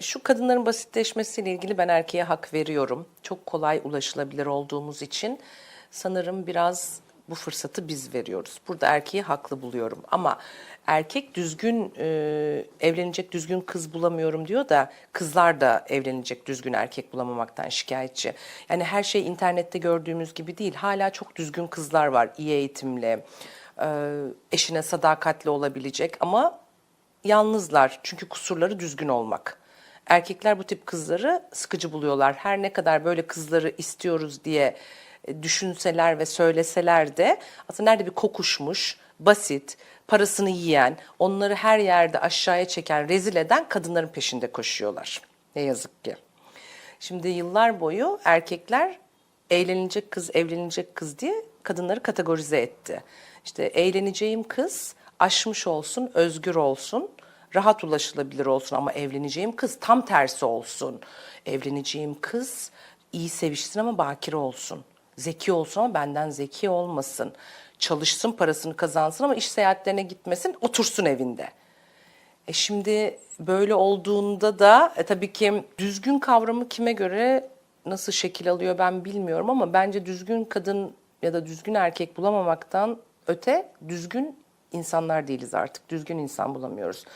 Şu kadınların basitleşmesiyle ilgili ben erkeğe hak veriyorum. Çok kolay ulaşılabilir olduğumuz için sanırım biraz bu fırsatı biz veriyoruz. Burada erkeği haklı buluyorum. Ama erkek düzgün e, evlenecek düzgün kız bulamıyorum diyor da kızlar da evlenecek düzgün erkek bulamamaktan şikayetçi. Yani her şey internette gördüğümüz gibi değil. Hala çok düzgün kızlar var iyi eğitimli, e, eşine sadakatli olabilecek ama yalnızlar çünkü kusurları düzgün olmak. Erkekler bu tip kızları sıkıcı buluyorlar. Her ne kadar böyle kızları istiyoruz diye e, düşünseler ve söyleseler de aslında nerede bir kokuşmuş, basit, parasını yiyen, onları her yerde aşağıya çeken, rezil eden kadınların peşinde koşuyorlar. Ne yazık ki. Şimdi yıllar boyu erkekler eğlenecek kız, evlenecek kız diye kadınları kategorize etti. İşte eğleneceğim kız aşmış olsun, özgür olsun, rahat ulaşılabilir olsun ama evleneceğim kız tam tersi olsun. Evleneceğim kız iyi sevişsin ama bakire olsun. Zeki olsun ama benden zeki olmasın. Çalışsın, parasını kazansın ama iş seyahatlerine gitmesin, otursun evinde. E şimdi böyle olduğunda da e, tabii ki düzgün kavramı kime göre nasıl şekil alıyor ben bilmiyorum ama bence düzgün kadın ya da düzgün erkek bulamamaktan öte düzgün insanlar değiliz artık. Düzgün insan bulamıyoruz.